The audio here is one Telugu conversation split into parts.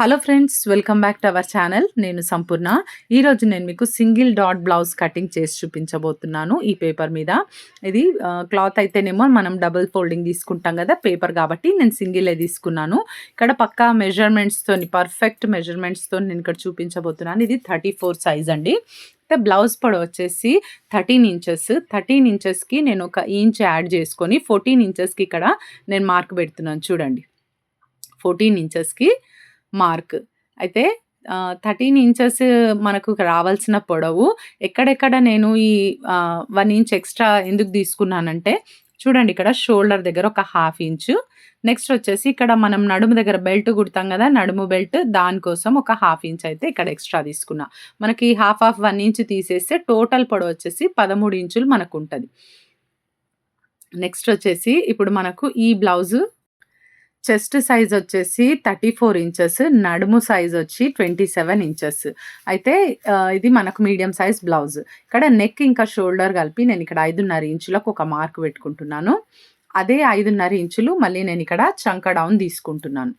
Hello friends welcome back to our channel. నేను సంపూర్ణ. ఈరోజు నేను మీకు సింగిల్ డాట్ బ్లౌజ్ కటింగ్ చేసి చూపించబోతున్నాను ఈ పేపర్ మీద. ఇది క్లాత్ అయితేనేమో మనం డబుల్ ఫోల్డింగ్ తీసుకుంటాం కదా పేపర్ కాబట్టి నేను సింగిలే తీసుకున్నాను. ఇక్కడ పక్కా మెజర్మెంట్స్తో పర్ఫెక్ట్ మెజర్మెంట్స్తో నేను ఇక్కడ చూపించబోతున్నాను. ఇది థర్టీ ఫోర్ సైజ్ అండి. అయితే బ్లౌజ్ పొడవు వచ్చేసి థర్టీన్ ఇంచెస్ థర్టీన్ ఇంచెస్కి నేను ఒక ఇంచ్ యాడ్ చేసుకొని ఫోర్టీన్ ఇంచెస్కి ఇక్కడ నేను మార్క్ పెడుతున్నాను. చూడండి. ఫోర్టీన్ ఇంచెస్కి మార్క్. అయితే థర్టీన్ ఇంచెస్ మనకు రావాల్సిన పొడవు ఎక్కడెక్కడ నేను ఈ వన్ ఇంచ్ ఎక్స్ట్రా ఎందుకు తీసుకున్నానంటే చూడండి ఇక్కడ షోల్డర్ దగ్గర ఒక హాఫ్ ఇంచు. నెక్స్ట్ వచ్చేసి ఇక్కడ మనం నడుము దగ్గర బెల్ట్ కుడతాం కదా నడుము బెల్ట్ దానికోసం ఒక హాఫ్ ఇంచ్ అయితే ఇక్కడ ఎక్స్ట్రా తీసుకున్నా. మనకి హాఫ్ హాఫ్ వన్ ఇంచ్ తీసేస్తే టోటల్ పొడవు వచ్చేసి పదమూడు ఇంచులు మనకు ఉంటుంది. నెక్స్ట్ వచ్చేసి ఇప్పుడు మనకు ఈ బ్లౌజు చెస్ట్ సైజ్ వచ్చేసి థర్టీ ఫోర్ ఇంచెస్ నడుము సైజ్ వచ్చి ట్వంటీ సెవెన్ ఇంచెస్. అయితే ఇది మనకు మీడియం సైజ్ బ్లౌజ్. ఇక్కడ నెక్ ఇంకా షోల్డర్ కలిపి నేను ఇక్కడ ఐదున్నర ఇంచులకు ఒక మార్క్ పెట్టుకుంటున్నాను. అదే ఐదున్నర ఇంచులు మళ్ళీ నేను ఇక్కడ చంక డౌన్ తీసుకుంటున్నాను.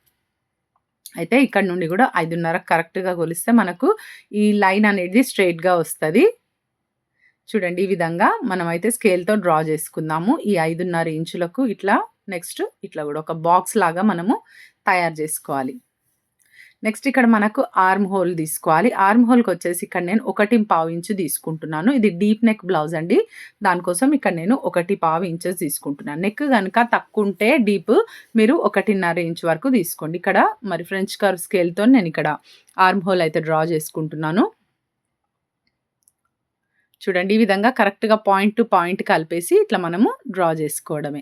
అయితే ఇక్కడ నుండి కూడా ఐదున్నర కరెక్ట్గా కొలిస్తే మనకు ఈ లైన్ అనేది స్ట్రైట్గా వస్తుంది. చూడండి ఈ విధంగా మనమైతే స్కేల్తో డ్రా చేసుకుందాము. ఈ ఐదున్నర ఇంచులకు ఇట్లా నెక్స్ట్ ఇట్లా కూడా ఒక బాక్స్ లాగా మనము తయారు చేసుకోవాలి. నెక్స్ట్ ఇక్కడ మనకు ఆర్మ్ హోల్ తీసుకోవాలి. ఆర్మ్ హోల్కి వచ్చేసి ఇక్కడ నేను ఒకటి పావు ఇంచు తీసుకుంటున్నాను. ఇది డీప్ నెక్ బ్లౌజ్ అండి. దానికోసం ఇక్కడ నేను ఒకటి పావు ఇంచెస్ తీసుకుంటున్నాను. నెక్ కనుక తక్కువ ఉంటే డీప్ మీరు ఒకటిన్నర ఇంచ్ వరకు తీసుకోండి. ఇక్కడ మరి ఫ్రెంచ్ కర్వ్ స్కేల్తో నేను ఇక్కడ ఆర్మ్ హోల్ అయితే డ్రా చేసుకుంటున్నాను. చూడండి ఈ విధంగా కరెక్ట్గా పాయింట్ టు పాయింట్ కలిపేసి ఇట్లా మనము డ్రా చేసుకోవడమే.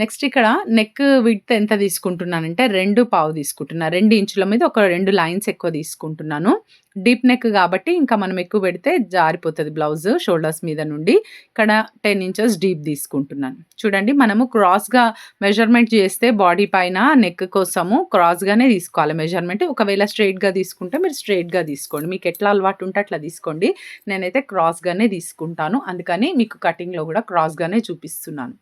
నెక్స్ట్ ఇక్కడ నెక్ విడ్త్ ఎంత తీసుకుంటున్నానంటే రెండు పావు తీసుకుంటున్నా. రెండు ఇంచుల మీద ఒక రెండు లైన్స్ ఎక్కువ తీసుకుంటున్నాను. డీప్ నెక్ కాబట్టి ఇంకా మనం ఎక్కువ పెడితే జారిపోతుంది బ్లౌజ్ షోల్డర్స్ మీద నుండి. ఇక్కడ టెన్ ఇంచెస్ డీప్ తీసుకుంటున్నాను. చూడండి మనము క్రాస్గా మెజర్మెంట్ చేస్తే బాడీ పైన నెక్ కోసము క్రాస్గానే తీసుకోవాలి మెజర్మెంట్ ఒకవేళ స్ట్రైట్గా తీసుకుంటే మీరు స్ట్రైట్గా తీసుకోండి. మీకు ఎట్లా అలవాటు ఉంటే అట్లా తీసుకోండి. నేనైతే క్రాస్గానే తీసుకుంటాను. అందుకని మీకు కటింగ్లో కూడా క్రాస్గానే చూపిస్తున్నాను.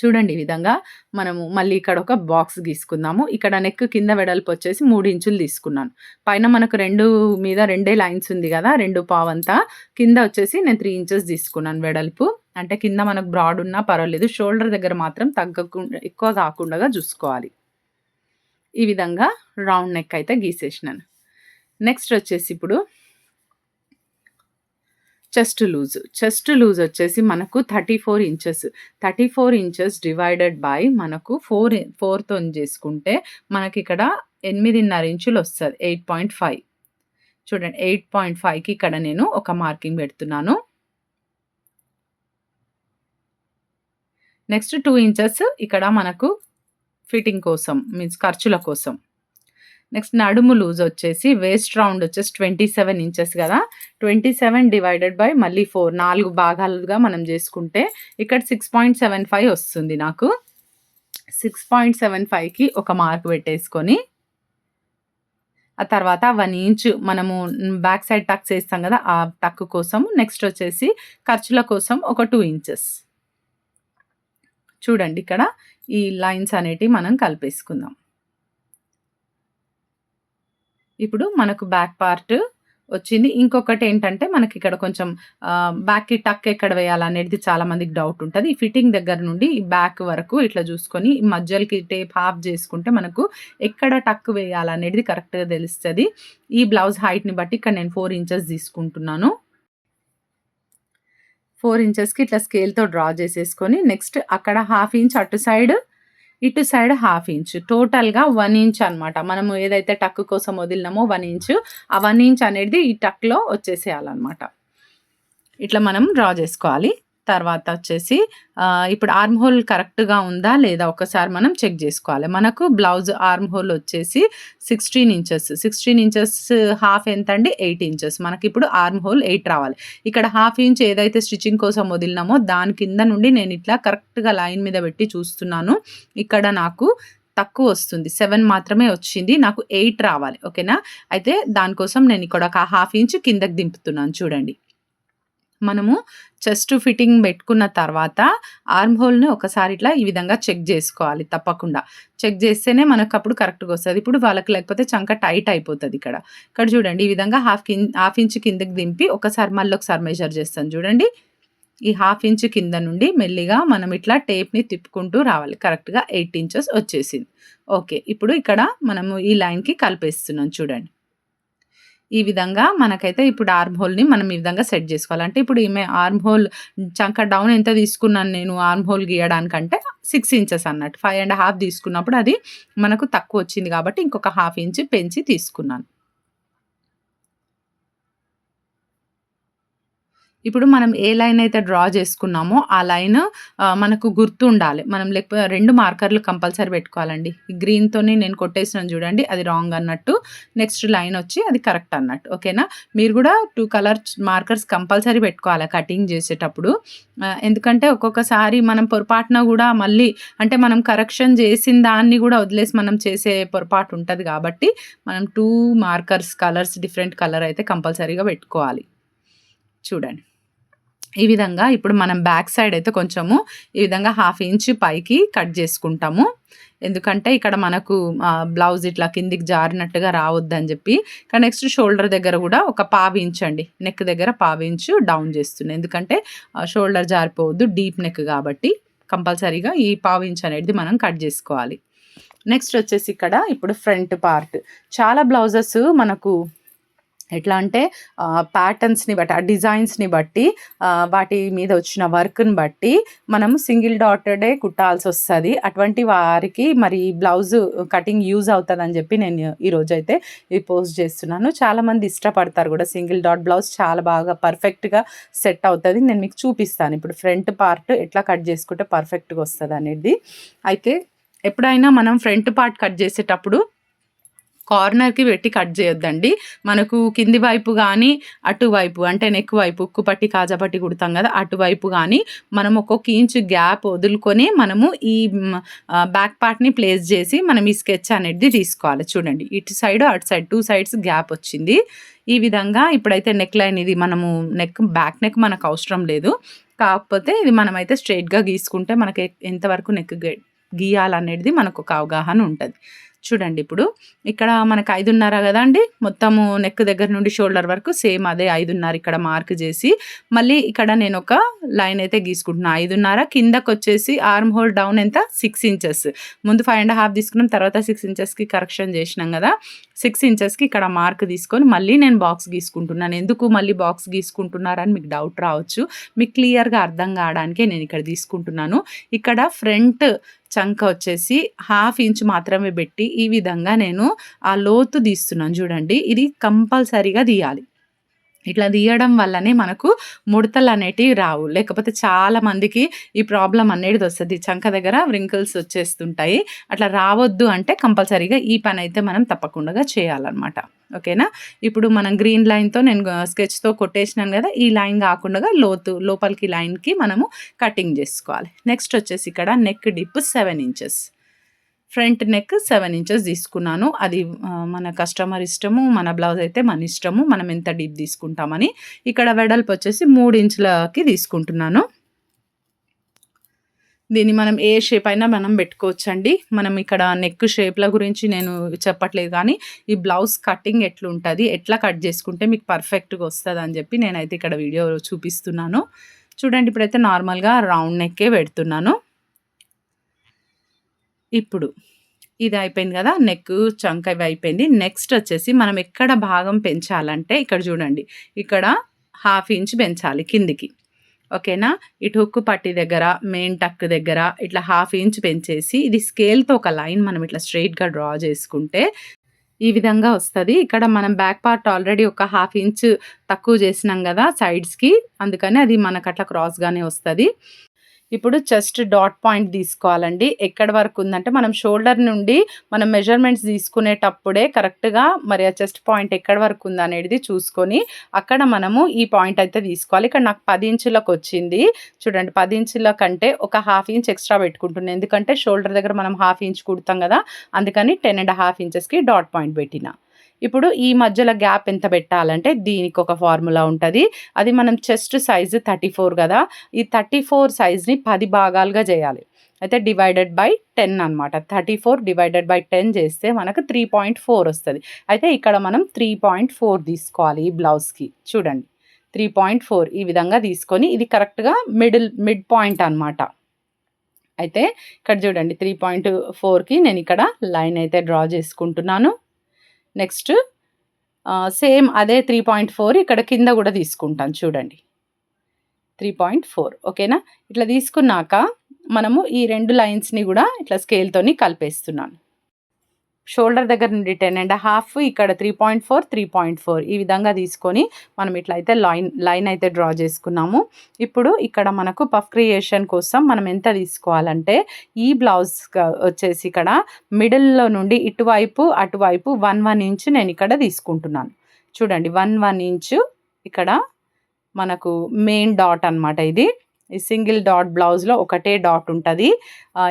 చూడండి ఈ విధంగా మనము మళ్ళీ ఇక్కడ ఒక బాక్స్ గీసుకుందాము. ఇక్కడ నెక్ కింద వెడల్పు వచ్చేసి మూడు ఇంచులు తీసుకున్నాను. పైన మనకు రెండు మీద రెండే లైన్స్ ఉంది కదా రెండు పావంతా. కింద వచ్చేసి నేను త్రీ ఇంచెస్ తీసుకున్నాను వెడల్పు. అంటే కింద మనకు బ్రాడ్ ఉన్నా పర్వాలేదు షోల్డర్ దగ్గర మాత్రం తగ్గకుండా ఎక్కువ కాకుండా చూసుకోవాలి. ఈ విధంగా రౌండ్ నెక్ అయితే గీసేసినాను. నెక్స్ట్ వచ్చేసి ఇప్పుడు చెస్ట్ లూజ్. చెస్ట్ లూజ్ వచ్చేసి మనకు thirty four inches. Thirty four inches divided by మనకు ఫోర్ ఫోర్తో చేసుకుంటే మనకి ఇక్కడ ఎనిమిదిన్నర ఇంచులు వస్తుంది ఎయిట్ పాయింట్ ఫైవ్. చూడండి ఎయిట్ పాయింట్ ఫైవ్కి ఇక్కడ నేను ఒక మార్కింగ్ పెడుతున్నాను. నెక్స్ట్ టూ ఇంచెస్ ఇక్కడ మనకు ఫిట్టింగ్ కోసం మీన్స్ ఖర్చుల కోసం. నెక్స్ట్ నడుము లూజ్ వచ్చేసి వేస్ట్ రౌండ్ వచ్చేసి ట్వంటీ సెవెన్ ఇంచెస్ కదా. ట్వంటీ సెవెన్ డివైడెడ్ బై మళ్ళీ ఫోర్ నాలుగు భాగాలుగా మనం చేసుకుంటే ఇక్కడ సిక్స్ పాయింట్ సెవెన్ ఫైవ్ వస్తుంది నాకు. సిక్స్ పాయింట్ సెవెన్ ఫైవ్కి ఒక మార్క్ పెట్టేసుకొని ఆ తర్వాత వన్ ఇంచ్ మనము బ్యాక్ సైడ్ టక్ చేస్తాం కదా ఆ టక్ కోసం. నెక్స్ట్ వచ్చేసి ఖర్చుల కోసం ఒక టూ ఇంచెస్ చూడండి ఇక్కడ ఈ లైన్స్ అనేటివి మనం కలిపేసుకుందాం. ఇప్పుడు మనకు బ్యాక్ పార్ట్ వచ్చింది. ఇంకొకటి ఏంటంటే మనకి ఇక్కడ కొంచెం బ్యాక్కి టక్ ఎక్కడ వేయాలనేది చాలా మందికి డౌట్ ఉంటుంది. ఈ ఫిట్టింగ్ దగ్గర నుండి ఈ బ్యాక్ వరకు ఇట్లా చూసుకొని మధ్యలకి టేప్ హాఫ్ చేసుకుంటే మనకు ఎక్కడ టక్ వేయాలనేది కరెక్ట్గా తెలుస్తుంది. ఈ బ్లౌజ్ హైట్ని బట్టి ఇక్కడ నేను ఫోర్ ఇంచెస్ తీసుకుంటున్నాను. ఫోర్ ఇంచెస్కి ఇట్లా స్కేల్తో డ్రా చేసేసుకొని నెక్స్ట్ అక్కడ హాఫ్ ఇంచ్ అటు సైడ్ ఇటు సైడ్ హాఫ్ ఇంచ్. టోటల్గా వన్ ఇంచ్ అనమాట మనము ఏదైతే టక్ కోసం వదిలినామో వన్ ఇంచ్. ఆ వన్ ఇంచ్ అనేది ఈ టక్లో వచ్చేసేయాలన్నమాట. ఇట్లా మనం డ్రా చేసుకోవాలి. తర్వాత వచ్చేసి ఇప్పుడు ఆర్మ్ హోల్ కరెక్ట్గా ఉందా లేదా ఒకసారి మనం చెక్ చేసుకోవాలి. మనకు బ్లౌజ్ ఆర్మ్ హోల్ వచ్చేసి sixteen inches. Sixteen inches half ఎంత అండి ఎయిట్ ఇంచెస్. మనకి ఇప్పుడు ఆర్మ్ హోల్ ఎయిట్ రావాలి. ఇక్కడ హాఫ్ ఇంచ్ ఏదైతే స్టిచ్చింగ్ కోసం వదిలినామో దాని కింద నుండి నేను ఇట్లా కరెక్ట్గా లైన్ మీద పెట్టి చూస్తున్నాను. ఇక్కడ నాకు తక్కువ వస్తుంది. సెవెన్ మాత్రమే వచ్చింది. నాకు ఎయిట్ రావాలి. ఓకేనా? అయితే దానికోసం నేను ఇక్కడ ఒక హాఫ్ ఇంచ్ కిందకి దింపుతున్నాను. చూడండి. మనము చెస్ట్ ఫిట్టింగ్ పెట్టుకున్న తర్వాత ఆర్మ్ హోల్‌ని ఒకసారి ఇట్లా ఈ విధంగా చెక్ చేసుకోవాలి తప్పకుండా. చెక్ చేస్తేనే మనకు అప్పుడు కరెక్ట్‌గా వస్తుంది ఇప్పుడు వాళ్ళకి లేకపోతే చంక టైట్ అయిపోతుంది ఇక్కడ. ఇక్కడ చూడండి ఈ విధంగా హాఫ్ కింద హాఫ్ ఇంచ్ కిందకి దింపి ఒకసారి మళ్ళొకసారి మెజర్ చేస్తాను చూడండి. ఈ హాఫ్ ఇంచ్ కింద నుండి మెల్లిగా మనం ఇట్లా టేప్‌ని తిప్పుకుంటూ రావాలి. కరెక్ట్‌గా ఎయిట్ ఇంచెస్ వచ్చేసింది. ఓకే. ఇప్పుడు ఇక్కడ మనము ఈ లైన్‌కి కలిపేస్తున్నాం చూడండి. ఈ విధంగా మనకైతే ఇప్పుడు ఆర్మ్ హోల్‌ని మనం ఈ విధంగా సెట్ చేసుకోవాలి అంటే ఇప్పుడు ఈమె ఆర్మ్ హోల్ చంక డౌన్ ఎంత తీసుకున్నాను నేను ఆర్మ్ హోల్ గీయడానికంటే సిక్స్ ఇంచెస్ అన్నట్టు. ఫైవ్ అండ్ హాఫ్ తీసుకున్నప్పుడు అది మనకు తక్కువ వచ్చింది కాబట్టి ఇంకొక హాఫ్ ఇంచ్ పెంచి తీసుకున్నాను. ఇప్పుడు మనం ఏ లైన్ అయితే డ్రా చేసుకున్నామో ఆ లైన్ మనకు మనకు గుర్తుండాలి. మనం లేకపోతే రెండు మార్కర్‌లు కంపల్సరీ పెట్టుకోవాలండి. గ్రీన్తోనే గ్రీన్‌తోని నేను కొట్టేసినాను చూడండి అది రాంగ్ అన్నట్టు. నెక్స్ట్ లైన్ వచ్చి అది కరెక్ట్ అన్నట్టు. ఓకేనా? మీరు కూడా టూ కలర్స్ మార్కర్స్ కంపల్సరీ పెట్టుకోవాలి కటింగ్ చేసేటప్పుడు. ఎందుకంటే ఒక్కొక్కసారి మనం పొరపాటున కూడా మళ్ళీ అంటే మనం కరెక్షన్ చేసిన దాన్ని కూడా వదిలేసి మనం చేసే పొరపాటు ఉంటుంది కాబట్టి మనం two markers colours different colour అయితే కంపల్సరీగా పెట్టుకోవాలి. చూడండి. ఈ విధంగా ఇప్పుడు మనం బ్యాక్ సైడ్ అయితే కొంచెము ఈ విధంగా హాఫ్ ఇంచ్ పైకి కట్ చేసుకుంటాము. ఎందుకంటే ఇక్కడ మనకు బ్లౌజ్ ఇట్లా కిందికి జారినట్టుగా రావద్దని చెప్పి. ఇక నెక్స్ట్ షోల్డర్ దగ్గర కూడా ఒక పావు ఇంచ్ అండి. నెక్ దగ్గర పావు ఇంచు డౌన్ చేస్తున్నాయి ఎందుకంటే షోల్డర్ జారిపోవద్దు డీప్ నెక్ కాబట్టి కంపల్సరీగా ఈ పావు ఇంచ్ అనేది మనం కట్ చేసుకోవాలి. నెక్స్ట్ వచ్చేసి ఇక్కడ ఇప్పుడు ఫ్రంట్ పార్ట్. చాలా బ్లౌజెస్ మనకు ఎట్లా అంటే ప్యాటర్న్స్‌ని బట్టి ఆ డిజైన్స్‌ని బట్టి వాటి మీద వచ్చిన వర్క్‌ని బట్టి మనం సింగిల్ డాటెడే వస్తుంది అటువంటి వారికి మరి బ్లౌజ్ కటింగ్ యూజ్ అవుతుందని చెప్పి నేను ఈరోజైతే ఈ పోస్ట్ చేస్తున్నాను. చాలామంది ఇష్టపడతారు కూడా సింగిల్ డాట్ బ్లౌజ్ చాలా బాగా పర్ఫెక్ట్‌గా సెట్ అవుతుంది నేను మీకు చూపిస్తాను. ఇప్పుడు ఫ్రంట్ పార్ట్ ఎట్లా కట్ చేసుకుంటే పర్ఫెక్ట్‌గా వస్తుంది అనేది అయితే ఎప్పుడైనా మనం ఫ్రంట్ పార్ట్ కట్ చేసేటప్పుడు కార్నర్‌కి పెట్టి కట్ చేయొద్దండి. మనకు కింది వైపు కానీ అటువైపు అంటే నెక్ వైపు ఉక్కు పట్టి, కాజా పట్టి కుడతాం కదా! అటువైపు కానీ మనం ఒక్కొక్క ఇంచ్ గ్యాప్ వదులుకొని మనము ఈ బ్యాక్ పార్ట్‌ని ప్లేస్ చేసి మనం ఈ స్కెచ్ అనేది తీసుకోవాలి. చూడండి. ఇటు సైడ్, అటు సైడ్ టూ సైడ్స్ గ్యాప్ వచ్చింది. ఈ విధంగా ఇప్పుడైతే నెక్ లైన్ ఇది మనము నెక్ బ్యాక్ నెక్ మనకు అవసరం లేదు. కాకపోతే ఇది మనమైతే స్ట్రెయిట్‌గా గీసుకుంటే మనకి ఎంతవరకు నెక్ గీయాలనేది మనకు ఒక అవగాహన ఉంటుంది చూడండి ఇప్పుడు ఇక్కడ మనకు ఐదున్నర కదా అండి మొత్తము నెక్ దగ్గర నుండి షోల్డర్ వరకు సేమ్ అదే 5:30 ఇక్కడ మార్క్ చేసి, మళ్ళీ ఇక్కడ నేను ఒక లైన్ అయితే గీసుకుంటున్నా. 5:30 కిందకొచ్చేసి ఆర్మ్ హోల్ డౌన్ ఎంత సిక్స్ ఇంచెస్. ముందు ఫైవ్ అండ్ హాఫ్ తీసుకున్నాం. తర్వాత సిక్స్ ఇంచెస్‌కి కరెక్షన్ చేసినాం కదా! సిక్స్ ఇంచెస్‌కి ఇక్కడ మార్క్ తీసుకొని మళ్ళీ నేను బాక్స్ గీసుకుంటున్నాను. ఎందుకు మళ్ళీ బాక్స్ గీసుకుంటున్నారని మీకు డౌట్ రావచ్చు. మీకు క్లియర్‌గా అర్థం కావడానికే నేను ఇక్కడ తీసుకుంటున్నాను. ఇక్కడ ఫ్రంట్ చంక వచ్చేసి హాఫ్ ఇంచ్ మాత్రమే పెట్టి ఈ విధంగా నేను ఆ లోతు తీస్తున్నాను చూడండి. ఇది కంపల్సరీగా తీయాలి. ఇట్లా తీయడం వల్లనే మనకు ముడతలు అనేటివి రావు. లేకపోతే చాలా మందికి ఈ ప్రాబ్లం అనేది వస్తుంది చంక దగ్గర వ్రింకిల్స్ వచ్చేస్తుంటాయి. అట్లా రావద్దు అంటే కంపల్సరీగా ఈ పని అయితే మనం తప్పకుండా చేయాలన్నమాట. ఓకేనా? ఇప్పుడు మనం గ్రీన్ లైన్‌తో నేను స్కెచ్‌తో కొట్టేసినాను కదా! ఈ లైన్ కాకుండా లోతు లోపలికి లైన్‌కి మనము కటింగ్ చేసుకోవాలి. నెక్స్ట్ వచ్చేసి ఇక్కడ neck dip seven inches. Front neck seven inches తీసుకున్నాను. అది మన కస్టమర్ ఇష్టము. మన బ్లౌజ్ అయితే మన ఇష్టము. మనం ఎంత డీప్ తీసుకుంటామని. ఇక్కడ వెడల్పు వచ్చేసి మూడు ఇంచులకి తీసుకుంటున్నాను. దీన్ని మనం ఏ షేప్ అయినా మనం పెట్టుకోవచ్చండి. మనం ఇక్కడ నెక్ షేప్‌ల గురించి నేను చెప్పట్లేదు కానీ, ఈ బ్లౌజ్ కటింగ్ ఎట్లుంటుంది ఎట్లా కట్ చేసుకుంటే మీకు పర్ఫెక్ట్‌గా వస్తుంది అని చెప్పి నేనైతే ఇక్కడ వీడియో చూపిస్తున్నాను. చూడండి ఇప్పుడైతే నార్మల్‌గా రౌండ్ నెక్కే పెడుతున్నాను. ఇప్పుడు ఇది అయిపోయింది కదా! నెక్, చంక ఇవి అయిపోయింది. నెక్స్ట్ వచ్చేసి మనం ఎక్కడ భాగం పెంచాలంటే ఇక్కడ చూడండి. ఇక్కడ హాఫ్ ఇంచ్ పెంచాలి కిందికి. ఓకేనా? ఇటు హుక్ పట్టి దగ్గర, మెయిన్ టక్ దగ్గర ఇట్లా హాఫ్ ఇంచ్ పెంచేసి ఇది స్కేల్‌తో ఒక లైన్ మనం ఇట్లా స్ట్రెయిట్‌గా డ్రా చేసుకుంటే ఈ విధంగా వస్తుంది ఇక్కడ మనం బ్యాక్ పార్ట్ ఆల్రెడీ ఒక హాఫ్ ఇంచ్ తక్కువ చేసినాం కదా! సైడ్స్‌కి. అందుకని అది మనకట్లా క్రాస్‌గానే వస్తుంది ఇప్పుడు చెస్ట్ డాట్ పాయింట్ తీసుకోవాలండి. ఎక్కడి వరకు ఉందంటే మనం షోల్డర్ నుండి మనం మెజర్‌మెంట్స్ తీసుకునేటప్పుడే కరెక్ట్‌గా మరి ఆ చెస్ట్ పాయింట్ ఎక్కడి వరకు ఉందనేది చూసుకొని, అక్కడ మనము ఈ పాయింట్ అయితే తీసుకోవాలి. ఇక్కడ నాకు పది ఇంచులకు వచ్చింది చూడండి పది ఇంచుల కంటే ఒక హాఫ్ ఇంచ్ ఎక్స్‌ట్రా పెట్టుకుంటున్నాను ఎందుకంటే షోల్డర్ దగ్గర మనం హాఫ్ ఇంచ్ కుడతాం కదా! అందుకని 10 ½ ఇంచెస్‌కి డాట్ పాయింట్ పెట్టిన. ఇప్పుడు ఈ మధ్యలో గ్యాప్ ఎంత పెట్టాలంటే దీనికి ఒక ఫార్ములా ఉంటుంది. అది మనం చెస్ట్ సైజు థర్టీ ఫోర్ కదా ఈ థర్టీ ఫోర్ సైజ్ని పది భాగాలుగా చేయాలి. అయితే డివైడెడ్ బై టెన్ అనమాట thirty four divided by ten చేస్తే మనకు త్రీ పాయింట్ ఫోర్ వస్తుంది. అయితే ఇక్కడ మనం త్రీ పాయింట్ ఫోర్ తీసుకోవాలి ఈ బ్లౌజ్కి. చూడండి. త్రీ పాయింట్ ఫోర్ ఈ విధంగా తీసుకొని ఇది కరెక్ట్గా మిడిల్ మిడ్ పాయింట్ అనమాట అయితే ఇక్కడ చూడండి త్రీ పాయింట్ ఫోర్కి నేను ఇక్కడ లైన్ అయితే డ్రా చేసుకుంటున్నాను. నెక్స్ట్ సేమ్ అదే త్రీ పాయింట్ ఫోర్ ఇక్కడ కింద కూడా తీసుకుంటాం చూడండి. త్రీ పాయింట్ ఫోర్ ఓకేనా? ఇట్లా తీసుకున్నాక మనము ఈ రెండు లైన్స్ని కూడా ఇట్లా స్కేల్తోని కలిపేస్తున్నాను. షోల్డర్ దగ్గర నుండి టెన్ అండ్ హాఫ్ ఇక్కడ three point four three point four. ఈ విధంగా తీసుకొని మనం ఇట్లా అయితే లైన్ లైన్ అయితే డ్రా చేసుకున్నాము. ఇప్పుడు ఇక్కడ మనకు పఫ్ క్రియేషన్ కోసం మనం ఎంత తీసుకోవాలంటే ఈ బ్లౌజ్ వచ్చేసి ఇక్కడ మిడిల్లో నుండి ఇటువైపు అటువైపు వన్ వన్ ఇంచ్ నేను ఇక్కడ తీసుకుంటున్నాను. చూడండి వన్ వన్ ఇంచు ఇక్కడ మనకు మెయిన్ డాట్ అనమాట ఇది. ఈ సింగిల్ డాట్ బ్లౌజ్లో ఒకటే డాట్ ఉంటుంది.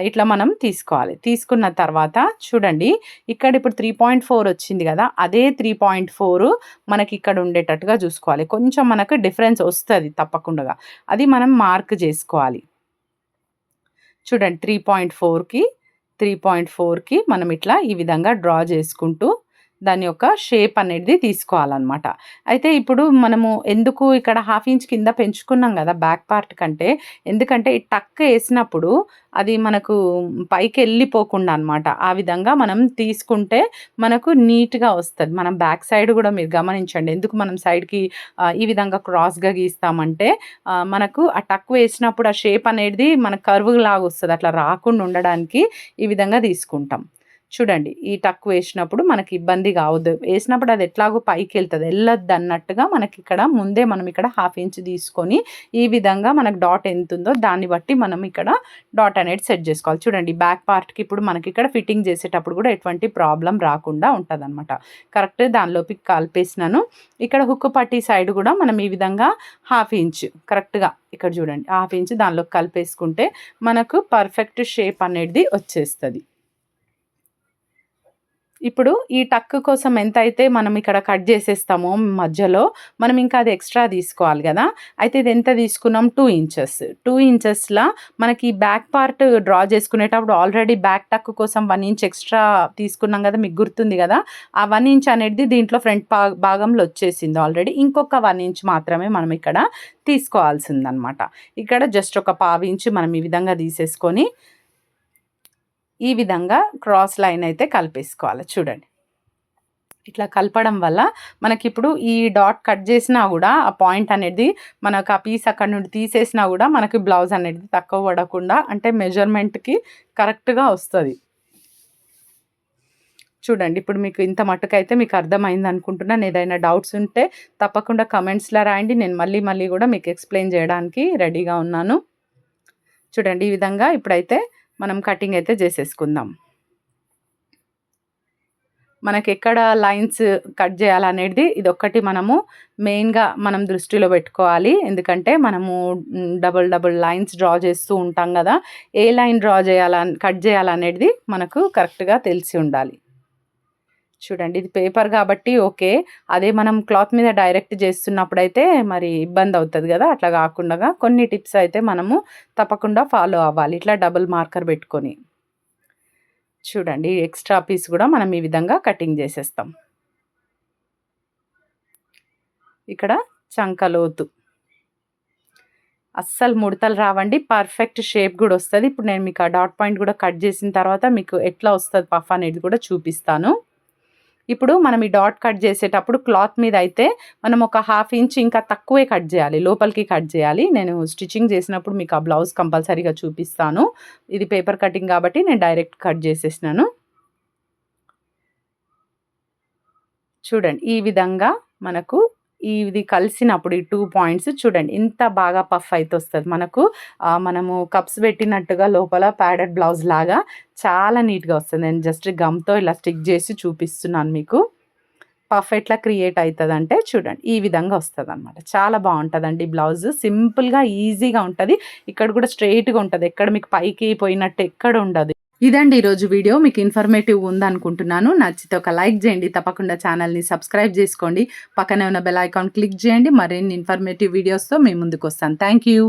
ఇట్లా మనం తీసుకోవాలి. తీసుకున్న తర్వాత చూడండి ఇక్కడ ఇప్పుడు త్రీ పాయింట్ ఫోర్ వచ్చింది కదా అదే త్రీ పాయింట్ ఫోర్ మనకి ఇక్కడ ఉండేటట్టుగా చూసుకోవాలి. కొంచెం మనకు డిఫరెన్స్ వస్తుంది తప్పకుండా. అది మనం మార్క్ చేసుకోవాలి. చూడండి త్రీ పాయింట్ ఫోర్కి త్రీ పాయింట్ ఫోర్కి మనం ఇట్లా ఈ విధంగా డ్రా చేసుకుంటూ దాని యొక్క షేప్ అనేది తీసుకోవాలన్నమాట. అయితే ఇప్పుడు మనము ఎందుకు ఇక్కడ హాఫ్ ఇంచ్ కింద పెంచుకున్నాం కదా బ్యాక్ పార్ట్ కంటే ఎందుకంటే ఈ టక్ వేసినప్పుడు అది మనకు పైకి వెళ్ళిపోకుండా అనమాట ఆ విధంగా మనం తీసుకుంటే మనకు నీట్గా వస్తుంది. మనం బ్యాక్ సైడ్ కూడా మీరు గమనించండి. ఎందుకు మనం సైడ్కి ఈ విధంగా క్రాస్గా గీస్తామంటే మనకు ఆ టక్ వేసినప్పుడు ఆ షేప్ అనేది మన కర్వ్ లాగా వస్తుంది. అట్లా రాకుండా ఉండడానికి ఈ విధంగా తీసుకుంటాం. చూడండి ఈ టక్ వేసినప్పుడు మనకి ఇబ్బంది కావద్దు. వేసినప్పుడు అది ఎట్లాగో పైకి వెళ్తుంది వెళ్ళొద్దు అన్నట్టుగా మనకి ఇక్కడ ముందే మనం ఇక్కడ హాఫ్ ఇంచ్ తీసుకొని ఈ విధంగా మనకు డాట్ ఎంత ఉందో దాన్ని బట్టి మనం ఇక్కడ డాట్ అనేది సెట్ చేసుకోవాలి. చూడండి బ్యాక్ పార్ట్కి ఇప్పుడు మనకి ఇక్కడ ఫిట్టింగ్ చేసేటప్పుడు కూడా ఎటువంటి ప్రాబ్లం రాకుండా ఉంటుంది అనమాట కరెక్ట్ దానిలోపి కలిపేసినాను. ఇక్కడ హుక్ పట్టి సైడ్ కూడా మనం ఈ విధంగా హాఫ్ ఇంచ్ కరెక్ట్గా ఇక్కడ చూడండి హాఫ్ ఇంచ్ దానిలోకి కలిపేసుకుంటే మనకు పర్ఫెక్ట్ షేప్ అనేది వచ్చేస్తుంది. ఇప్పుడు ఈ టక్ కోసం ఎంత అయితే మనం ఇక్కడ కట్ చేసేస్తామో మధ్యలో మనం ఇంకా అది ఎక్స్ట్రా తీసుకోవాలి కదా? అయితే ఇది ఎంత తీసుకున్నాం? Two inches. టూ ఇంచెస్లా మనకి బ్యాక్ పార్ట్ డ్రా చేసుకునేటప్పుడు ఆల్రెడీ బ్యాక్ టక్ కోసం వన్ ఇంచ్ ఎక్స్ట్రా తీసుకున్నాం కదా? మీకు గుర్తుంది కదా? ఆ వన్ ఇంచ్ అనేది దీంట్లో ఫ్రంట్ భాగంలో వచ్చేసింది ఆల్రెడీ. ఇంకొక వన్ ఇంచ్ మాత్రమే మనం ఇక్కడ తీసుకోవాల్సిందనమాట. ఇక్కడ జస్ట్ ఒక పావు ఇంచ్ మనం ఈ విధంగా తీసేసుకొని ఈ విధంగా క్రాస్ లైన్ అయితే కలిపేసుకోవాలి. చూడండి. ఇట్లా కలపడం వల్ల మనకి ఇప్పుడు ఈ డాట్ కట్ చేసినా కూడా ఆ పాయింట్ అనేది మనకు ఆ పీస్ అక్కడ నుండి తీసేసినా కూడా మనకి బ్లౌజ్ అనేది తక్కువ పడకుండా అంటే మెజర్మెంట్కి కరెక్ట్గా వస్తుంది. చూడండి. ఇప్పుడు మీకు ఇంత మట్టుకైతే మీకు అర్థమైంది అనుకుంటున్నాను ఏదైనా డౌట్స్ ఉంటే తప్పకుండా కమెంట్స్లో రాయండి. నేను మళ్ళీ మళ్ళీ కూడా మీకు ఎక్స్ప్లెయిన్ చేయడానికి రెడీగా ఉన్నాను. చూడండి. ఈ విధంగా ఇప్పుడైతే మనం కటింగ్ అయితే చేసేసుకుందాం. మనకి ఎక్కడ లైన్స్ కట్ చేయాలనేది ఇది ఒక్కటి మనము మెయిన్గా మనం దృష్టిలో పెట్టుకోవాలి. ఎందుకంటే మనము డబుల్ డబుల్ లైన్స్ డ్రా చేస్తూ ఉంటాం కదా. ఏ లైన్ డ్రా చేయాలని కట్ చేయాలనేది మనకు కరెక్ట్గా తెలిసి ఉండాలి. చూడండి ఇది పేపర్ కాబట్టి ఓకే. అదే మనం క్లాత్ మీద డైరెక్ట్ చేస్తున్నప్పుడు అయితే మరి ఇబ్బంది అవుతుంది కదా అట్లా కాకుండా కొన్ని టిప్స్ అయితే మనము తప్పకుండా ఫాలో అవ్వాలి. ఇట్లా డబుల్ మార్కర్ పెట్టుకొని. చూడండి ఎక్స్ట్రా పీస్ కూడా మనం ఈ విధంగా కటింగ్ చేసేస్తాం. ఇక్కడ చంకలోతు. అస్సలు ముడతలు రావండి పర్ఫెక్ట్ షేప్ కూడా వస్తుంది. ఇప్పుడు నేను మీకు ఆ డాట్ పాయింట్ కూడా కట్ చేసిన తర్వాత మీకు ఎట్లా వస్తుంది పఫ్ అనేది కూడా చూపిస్తాను. ఇప్పుడు మనం ఈ డాట్ కట్ చేసేటప్పుడు క్లాత్ మీద అయితే మనం ఒక హాఫ్ ఇంచ్ ఇంకా తక్కువే కట్ చేయాలి లోపలికి కట్ చేయాలి. నేను స్టిచ్చింగ్ చేసినప్పుడు మీకు ఆ బ్లౌజ్ కంపల్సరీగా చూపిస్తాను. ఇది పేపర్ కటింగ్ కాబట్టి నేను డైరెక్ట్ కట్ చేసేసినాను. చూడండి ఈ విధంగా మనకు ఇది కలిసినప్పుడు ఈ టూ పాయింట్స్ చూడండి. ఇంత బాగా పఫ్ అయితే వస్తుంది మనకు మనము కప్స్ పెట్టినట్టుగా లోపల ప్యాడెడ్ బ్లౌజ్ లాగా చాలా నీట్గా వస్తుంది. నేను జస్ట్ గమ్తో ఇలా స్టిక్ చేసి చూపిస్తున్నాను మీకు. పఫ్ ఎట్లా క్రియేట్ అవుతుంది అంటే చూడండి. ఈ విధంగా వస్తుంది అనమాట చాలా బాగుంటుందండి బ్లౌజ్ సింపుల్గా ఈజీగా ఉంటుంది. ఇక్కడ కూడా స్ట్రైట్గా ఉంటుంది. ఎక్కడ మీకు పైకి పోయినట్టు ఎక్కడ ఉండదు. ఇదండి ఈరోజు వీడియో. మీకు ఇన్ఫర్మేటివ్ ఉందనుకుంటున్నాను. నచ్చితే ఒక లైక్ చేయండి. తప్పకుండా ఛానల్ని సబ్స్క్రైబ్ చేసుకోండి. పక్కనే ఉన్న బెల్ ఐకాన్ క్లిక్ చేయండి. మరిన్ని ఇన్ఫర్మేటివ్ వీడియోస్తో మేము ముందుకు వస్తాను. Thank you